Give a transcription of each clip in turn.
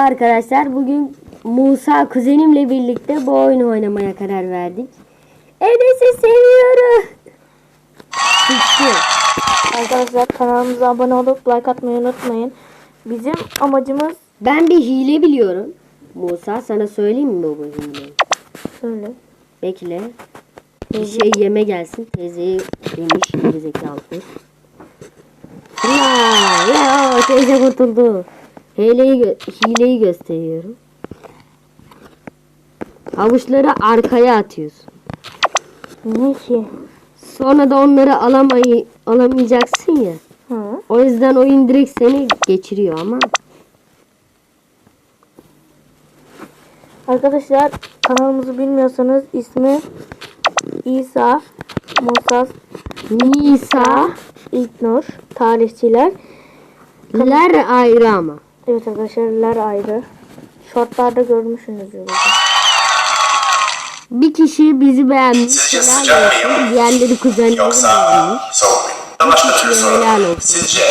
Merhaba arkadaşlar. Bugün Musa kuzenimle birlikte bu oyunu oynamaya karar verdik. Enes'i seviyorum. Bitti. Arkadaşlar kanalımıza abone olup like atmayı unutmayın. Bizim amacımız Ben bir hile biliyorum. Musa sana söyleyeyim mi bu hileyi? söyle. Bekle. Bir şey yeme gelsin. Teyzeyi demiş gerizekalı. Ya, ya teyze kurtuldu. Hileyi, gö- hileyi gösteriyorum. Havuçları arkaya atıyorsun. Ne ki? Sonra da onları alamayı alamayacaksın ya. Hı. O yüzden oyun direkt seni geçiriyor ama Arkadaşlar kanalımızı bilmiyorsanız ismi İsa Musa Nisa İlknur tarihçiler. ler ayrı ama. Evet arkadaşlar ayrı. Shortlarda görmüşsünüzdür. Bir kişi bizi beğenmiş. Sizce Helal sıcak olsun. mıyım? Diğerleri kuzenleri Yoksa beğenmiş. soğuk muyum? Da başka türlü Helal soralım. olsun. Sizce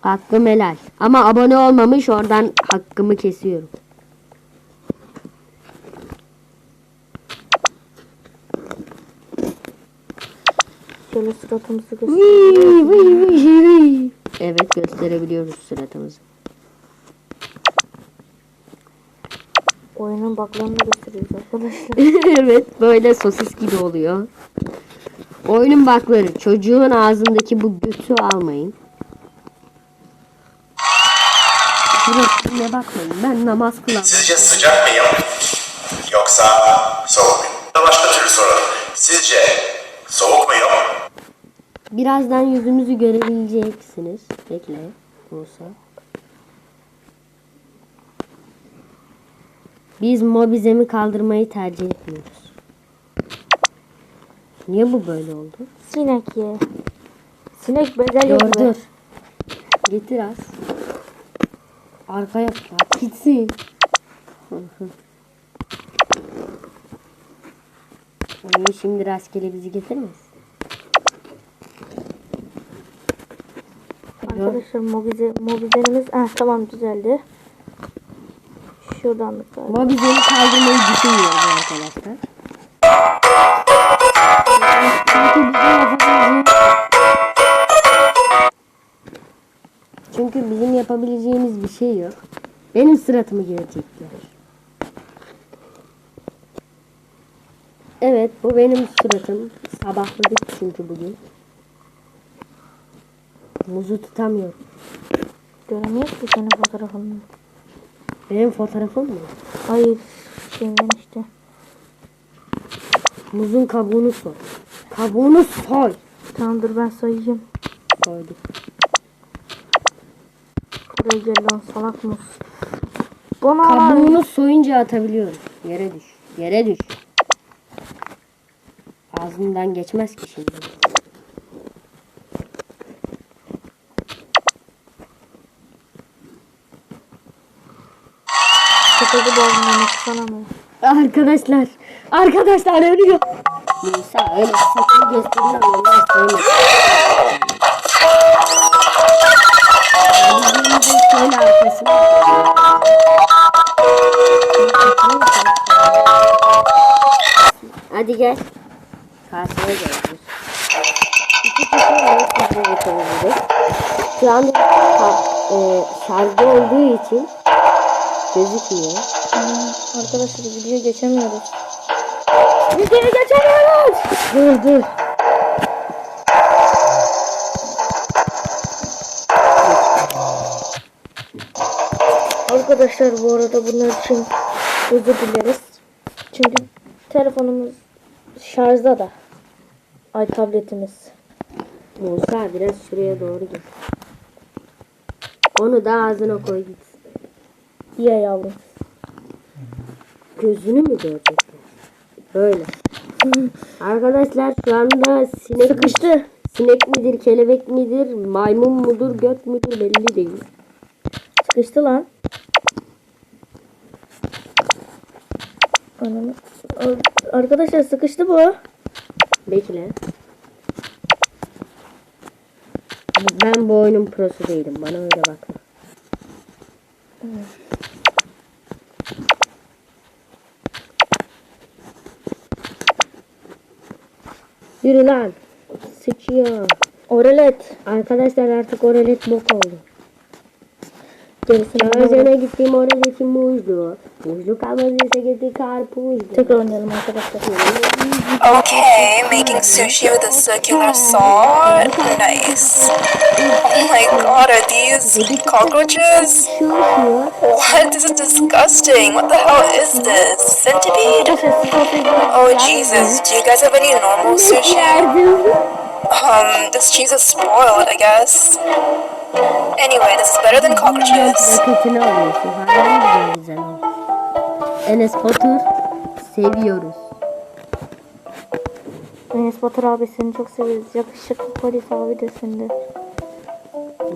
Hakkım helal. Ama abone olmamış oradan hakkımı kesiyorum. Şöyle suratımızı Vıy, göstereyim. vıy, vıy, vıy. Evet gösterebiliyoruz suratımızı. Oyunun baklarını gösteriyoruz arkadaşlar. evet böyle sosis gibi oluyor. Oyunun bakları çocuğun ağzındaki bu götü almayın. Suratına bakmayın. Ben namaz kılamam. sizce sıcak mıyım? Yoksa soğuk muyum? Başka türlü soralım. Sizce soğuk muyum? Birazdan yüzümüzü görebileceksiniz. Bekle. Olsa. Biz mobizemi kaldırmayı tercih etmiyoruz. Niye bu böyle oldu? Sinek ye. Sinek Dur gibi. dur. Getir az. Arkaya at gitsin. Şimdi rastgele bizi getirmez? Arkadaşlar mobize, mobizelerimiz ah tamam düzeldi. Şuradan galiba. Mobizemi kaldırmayı düşünmüyorum arkadaşlar. Çünkü bizim yapabileceğimiz bir şey yok. Benim suratımı görecekler. Evet bu benim suratım. Sabahladık çünkü bugün. Muzu tutamıyorum. Göremiyoruz ki senin fotoğrafını. Benim fotoğrafım mı? Hayır şeyden işte. Muzun kabuğunu soy. Kabuğunu soy. Tamam dur ben sayayım. Koyduk. Buraya gel lan salak mı? Bana Kabuğunu soyunca atabiliyorum. Yere düş. Yere düş. Ağzımdan geçmez ki şimdi. Boğazımdan sana mı? Arkadaşlar. Arkadaşlar ölüyor. Nisa öyle sakın gösterme Allah söyle. Hadi gel. Karşıya geliyoruz. İki kişi var sizin yeteneğinde. Şu anda e, şarjda olduğu için gözükmüyor. Arkadaşlar video geçemiyoruz. Videoyu geçemiyoruz. Dur dur. Arkadaşlar bu arada bunlar için özür dileriz. Çünkü telefonumuz şarjda da. Ay tabletimiz. Musa biraz şuraya doğru git. Onu da ağzına koy git. Ye yavrum. Gözünü mü görecekler? Böyle. Arkadaşlar şu anda sinek Sıkıştı. Sinek midir, kelebek midir, maymun mudur, göt müdür belli değil. Sıkıştı lan. Ananı. Ar- Arkadaşlar sıkıştı bu. Bekle. Ben bu oyunun prosu değilim. Bana öyle bakma. Yürü lan. Sıçıyor. Oralet. Arkadaşlar artık oralet bok oldu. Gerisini. Ağzına gittiğim oraleti muzlu. Muzlu kalmadıysa getir karpuzlu. Tekrar oynayalım arkadaşlar. Okay, making sushi with a circular saw. Nice. Oh my god, are these cockroaches? Şu şu. What? This is disgusting. What the hell is this? Centipede? Oh Jesus, do you guys have any normal sushi? Um, this cheese is spoiled, I guess. Anyway, this is better than cockroaches. Enes Batur seviyoruz. Enes Batur abi seni çok severiz. Yakışıklı polis abi de seni de.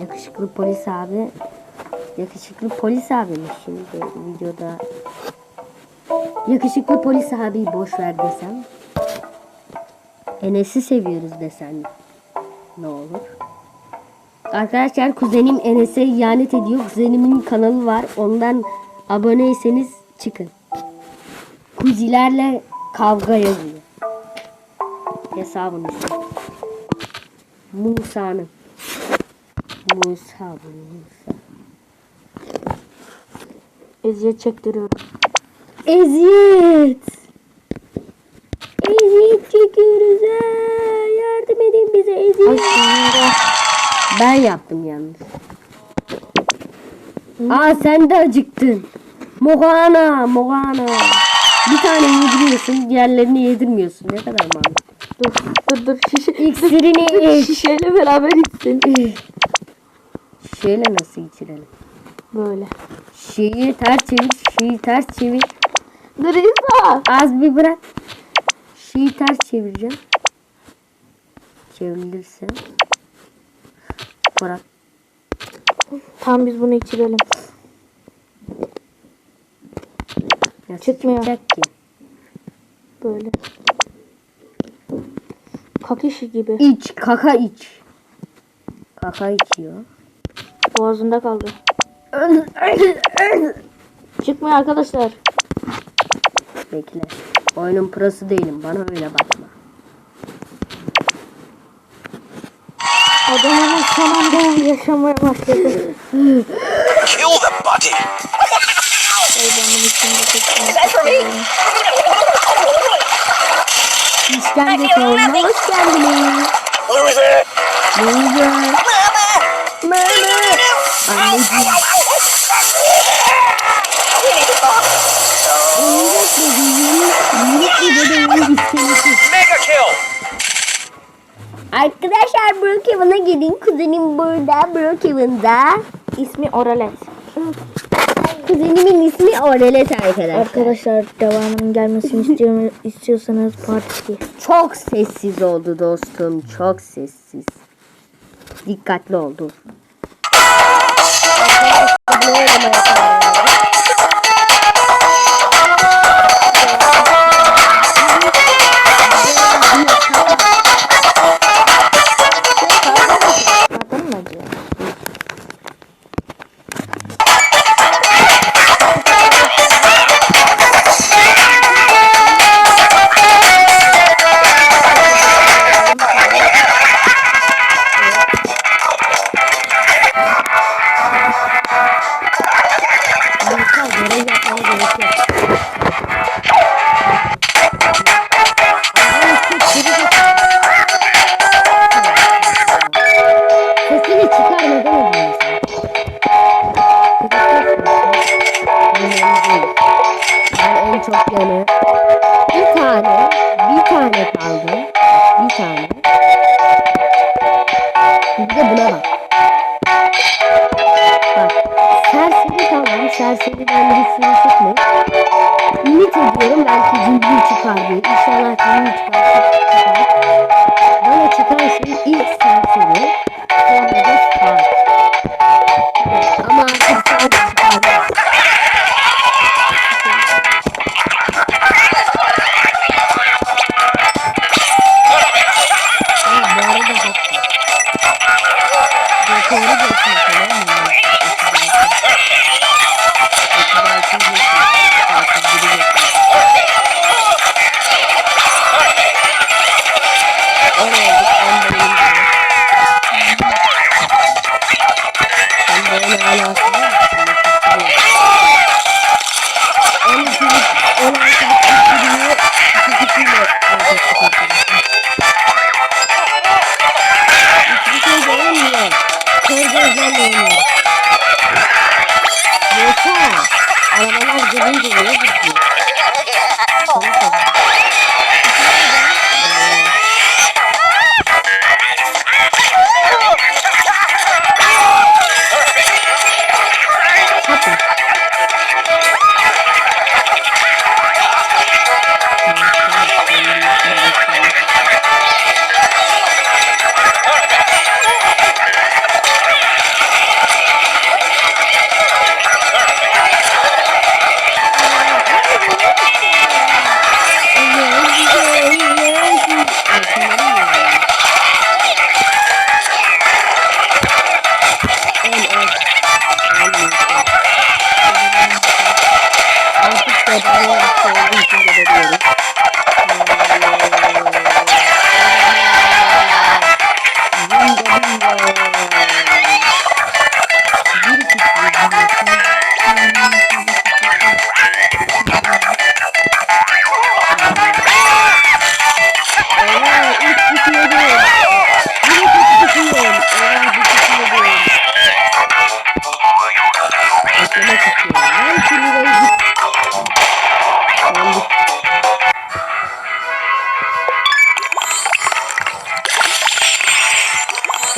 Yakışıklı polis abi. Yakışıklı polis abiymiş şimdi videoda. Yakışıklı polis abiyi boş ver desem. Enes'i seviyoruz desen. Ne olur? Arkadaşlar kuzenim Enes'e ihanet ediyor. Kuzenimin kanalı var. Ondan aboneyseniz çıkın. Kuzilerle kavga yazıyor. Hesabın ismi. Musa'nın. Musa Musa. Eziyet çektiriyorum. Eziyet. Eziyet çekiyoruz ha. Yardım edin bize eziyet. Ben yaptım yalnız. Aa sen de acıktın. Mohana, Mohana. Bir tane yediriyorsun, diğerlerini yedirmiyorsun. Ne kadar mantıklı. Dur dur dur şişe. İksirini iç. Şişeyle beraber içsin. Şöyle nasıl içirelim? Böyle. Şeyi ters çevir, şeyi ters çevir. Dur İsa. Az bir bırak. Şeyi ters çevireceğim. Çevrilirse. Bırak. Tamam biz bunu içirelim. Nasıl Çıkmıyor. ki? Böyle. Kakişi gibi. İç, kaka iç. Kaka içiyor. Boğazında kaldı. Çıkmıyor arkadaşlar. Bekle. Oyunun prosu değilim. Bana öyle bakma. Adamımız son anda yaşamaya başladı. Kill the body. İçinde Is that for me? İşkence salonuna hoş geldiniz. Loser. Loser. Mama. Anneciğim. To talk. Oyuncak bebeğim. Minik bir bebeğin iskeleti. Mega kill. Arkadaşlar Brookhaven'a gelin. Kuzenim burada. Brookhaven'da. İsmi Oralet. Kuzenimin ismi Orelet arkadaşlar. Arkadaşlar devamının gelmesini istiyor, istiyorsanız part 2. Çok sessiz oldu dostum. Çok sessiz. Dikkatli oldu. Tamam. Serseriden bir sürü çıkmış. Ümit ediyorum belki cimri çıkar diye. İnşallah cimri çıkar. Bana çıkan şey ilk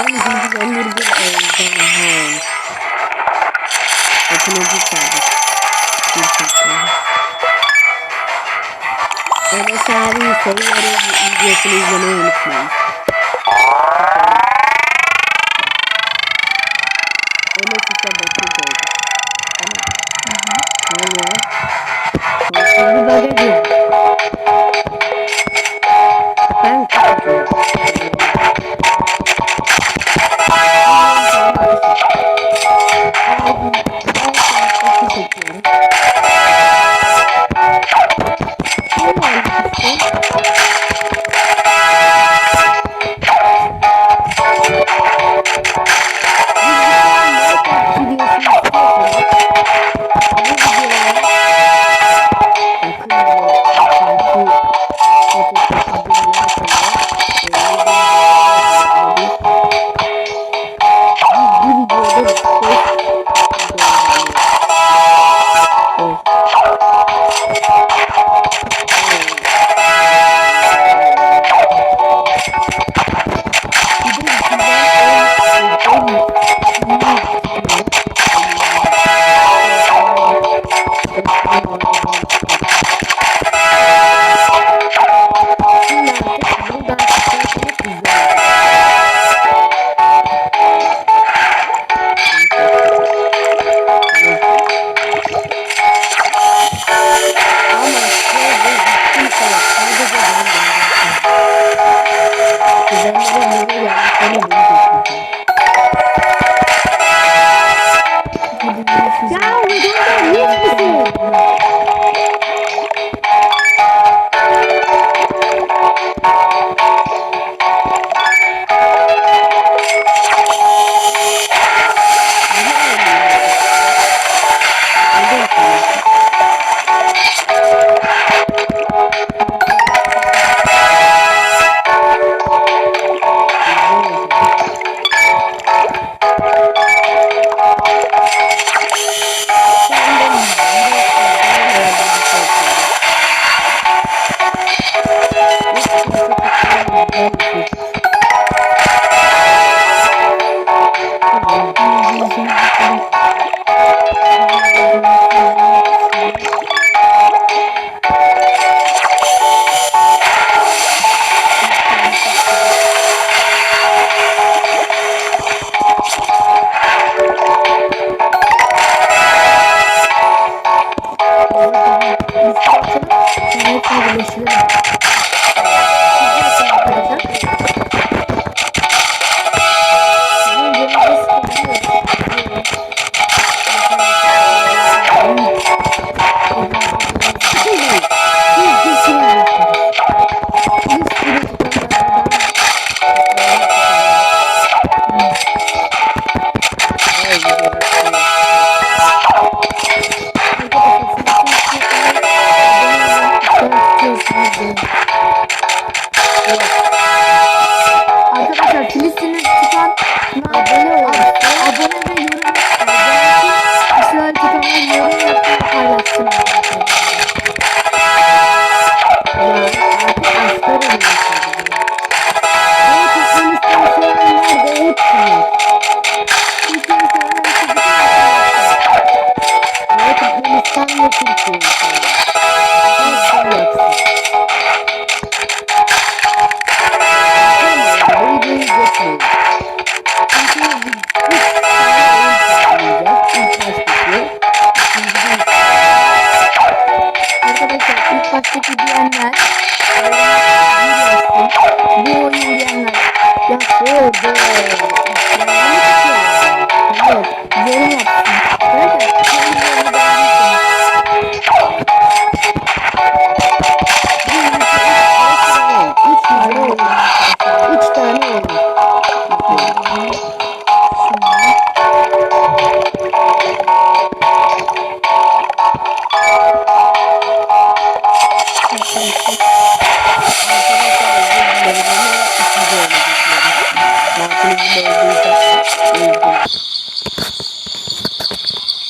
Yalnız biz onları bir ejderha. Otomobil çaldık. Bir tekrar. Enes abi soruları videosunu izlemeyi unutmayın.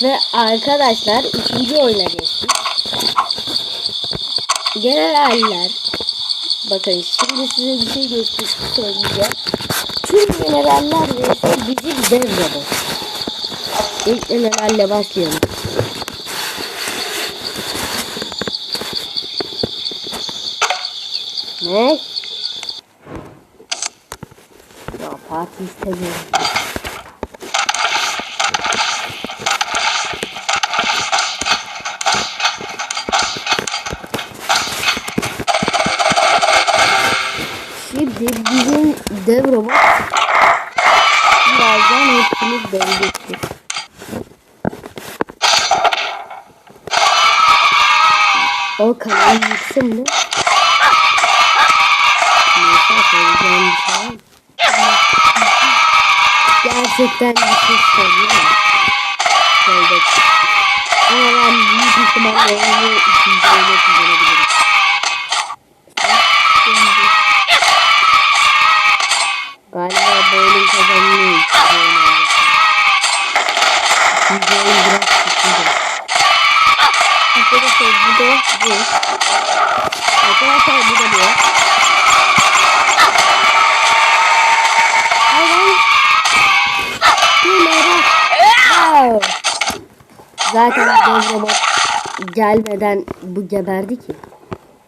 Ve arkadaşlar ikinci oyuna geçtik. Generaller. Bakın şimdi size bir şey göster söyleyeceğim. Tüm generaller vs bizim dev robot. İlk generalle başlayalım. Ne? Ya parti istemiyorum. Şimdi bizim dev robot birazdan hepsini dönecektir. O yıksın mı? Neyse söyleyeceğim bir şey. Gerçekten bir şey söyleyeyim mi? Söyledim. Ama ben büyük ihtimalle oyunu ikinci oyuna kullanabilirim. Galiba bowling kazanıyor ikinci oyun oynarken. İkinci oyun biraz sıkıntı. arkadaşlar bu da Bu. Arkadaşlar bu da bu. Hayvan. Bir merak. Wow. Zaten dev robot gelmeden bu geberdi ki.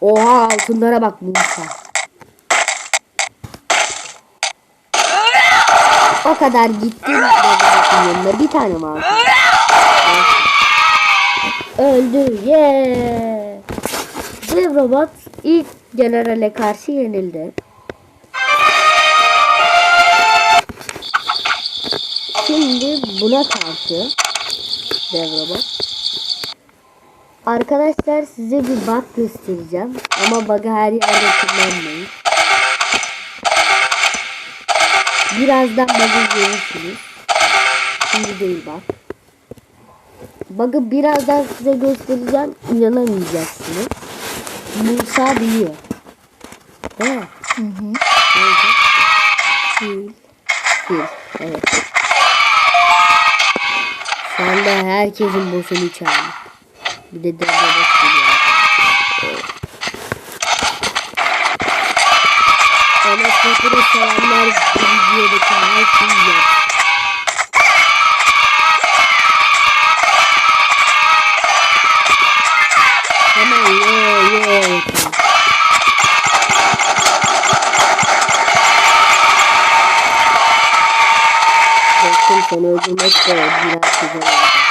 Oha altınlara bak Musa. O kadar gittim yanına bir tane mi? Öldü. Yeah. Dev robot ilk generale karşı yenildi. Şimdi buna karşı dev robot. Arkadaşlar size bir bug göstereceğim. Ama bug'ı her yerde kullanmayın. Birazdan bug'ı görürsünüz. Şimdi değil bak. Bug'ı birazdan size göstereceğim. İnanamayacaksınız. Musa biliyor. Değil mi? hı hı. Fil. Fil. Evet. Şu anda herkesin boşunu çağırdı. Bir de devre boş geliyor. Enes Batur'u sevenler bu videodaki her şeyi yap. Seni öldürmek de biraz güzel olacak.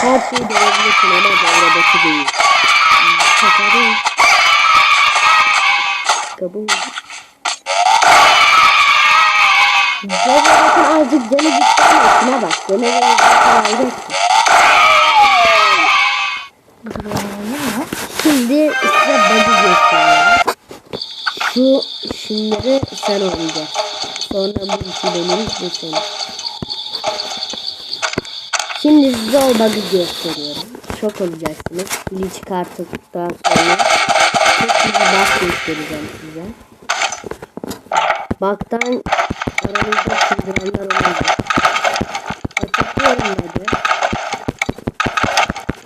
Her şeyi denebilirsin ama devredeki değil. Sakarım. Kabul. Devredeki azıcık canı gitti ama şuna bak. Devredeki kaybettim. Bu da Şu şunları sen oynayacaksın. Sonra bu işi sen. Şimdi size o bug'ı gösteriyorum. Şok olacaksınız. Pili çıkarttıktan sonra çok bir bug göstereceğim size. Bug'dan aranızda çıldıranlar olacak. Açıklıyorum dedi.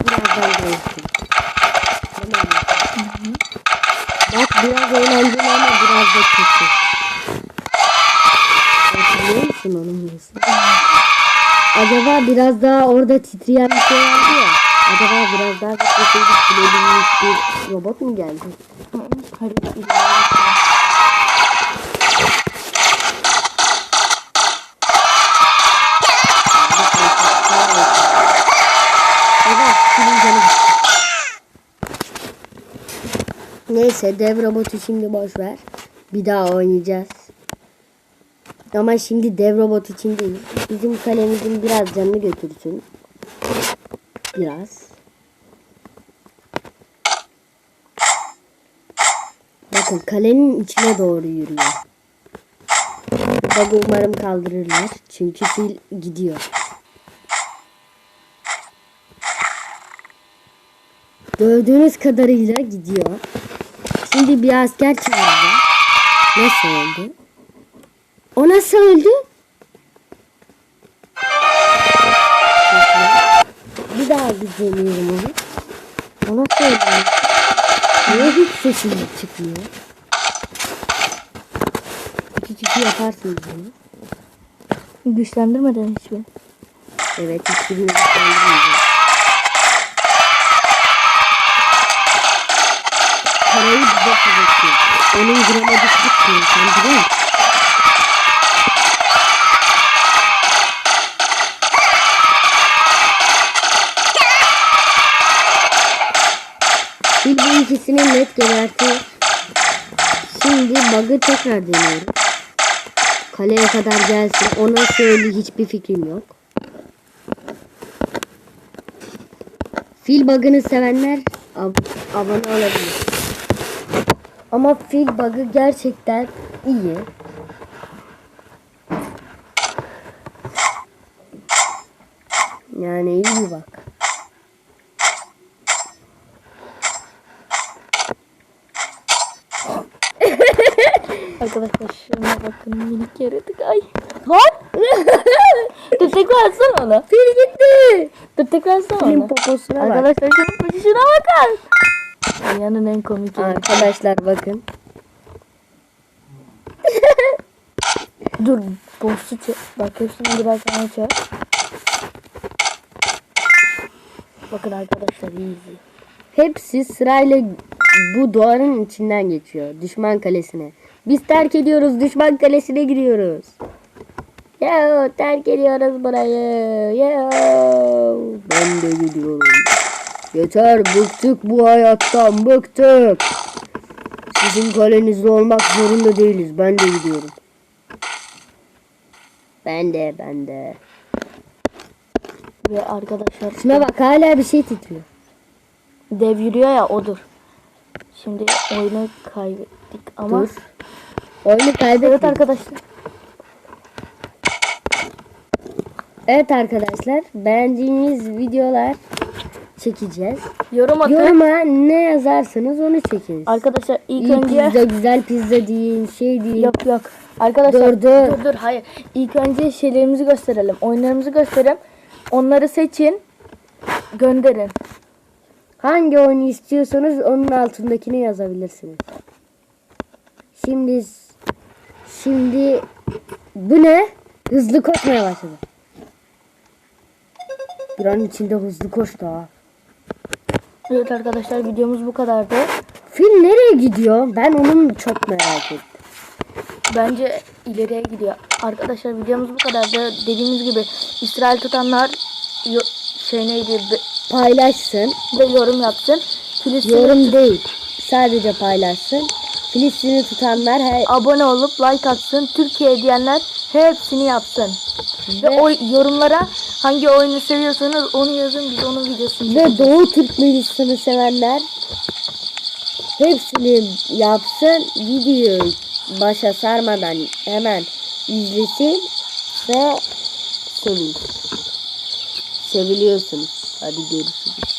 Birazdan görüşürüz. Tamam mı? Bak biraz eğlenceli ama biraz da kötü. Hatırlıyor musun? Onun neyse. Acaba biraz daha orada titreyen bir şey vardı ya. Acaba biraz daha bekleseydik bilebilmiş bir robot mu geldi? Hayır. Evet, film canı gitti. Neyse dev robotu şimdi boş ver. Bir daha oynayacağız. Ama şimdi dev robot için değil. Bizim kalemizin biraz canını götürsün. Biraz. Bakın kalenin içine doğru yürüyor. Bak umarım kaldırırlar. Çünkü fil gidiyor. Gördüğünüz kadarıyla gidiyor. Şimdi bir asker çağırdı. Nasıl öldü? O nasıl öldü? Bir daha bir deniyorum onu. O nasıl öldü? Niye hiç sesim çıkmıyor? İki kişi yaparsınız bunu. Güçlendirmeden hiçbir. Evet hiçbirini güçlendirmeyeceğim. Parayı bize kazatıyor. Onun gramajı tutmuyor. Sen biliyor musun? Fil bu ikisini net gebertti. Şimdi bug'ı tekrar deniyorum. Kaleye kadar gelsin. Ona söyle hiçbir fikrim yok. Fil bug'ını sevenler ab- abone olabilir. Ama fil bug'ı gerçekten iyi. Yani iyi bir bak. Arkadaşlar şuna bakın minik yaratık. Ay. Lan. Dur tekrar atsana onu. Fil gitti. Dur tekrar atsana Filin onu. poposuna bak. Arkadaşlar şunun koşuşuna bakın. Dünyanın en komik yeri. Arkadaşlar bakın. Dur boss'u çek. Bak hepsini birer tane çek. Bakın arkadaşlar iyi izleyin. Hepsi sırayla bu duvarın içinden geçiyor. Düşman kalesine. Biz terk ediyoruz. Düşman kalesine giriyoruz. Yo terk ediyoruz burayı. Yo. Ben de gidiyorum. Yeter bıktık bu hayattan bıktık. Sizin kalenizde olmak zorunda değiliz. Ben de gidiyorum. Ben de ben de. Ve arkadaşlar Şuna bak hala bir şey titriyor. dev yürüyor ya odur. Şimdi oyunu kaybettik ama Dur. Oyunu kaybettik. evet arkadaşlar Evet arkadaşlar beğendiğiniz videolar çekeceğiz. yorum atın. Yoruma ne yazarsanız onu çekeriz. Arkadaşlar ilk İyi önce pizza, güzel pizza deyin, şey deyin. yok yok. Arkadaşlar Dur, dur. dur dur hayır. İlk önce şeylerimizi gösterelim. Oyunlarımızı gösterelim. Onları seçin. Gönderin. Hangi oyunu istiyorsanız onun altındakini yazabilirsiniz. Şimdi şimdi bu ne? Hızlı koşmaya başladı. Bir an içinde hızlı koştu ha. Evet arkadaşlar videomuz bu kadardı. Fil nereye gidiyor? Ben onun çok merak ettim. Bence ileriye gidiyor. Arkadaşlar videomuz bu kadardı. Dediğimiz gibi İsrail tutanlar şey neydi Paylaşsın. ve yorum yapsın. Filistin'i Yorum değil. Sadece paylaşsın. Filistin'i tutanlar her abone olup like atsın. Türkiye diyenler hepsini yapsın. Ve, o yorumlara hangi oyunu seviyorsanız onu yazın biz onun videosunu ve Doğu Türkmenistan'ı sevenler hepsini yapsın. Videoyu başa sarmadan hemen izlesin ve sevin. Seviliyorsunuz. Hadi görüşürüz.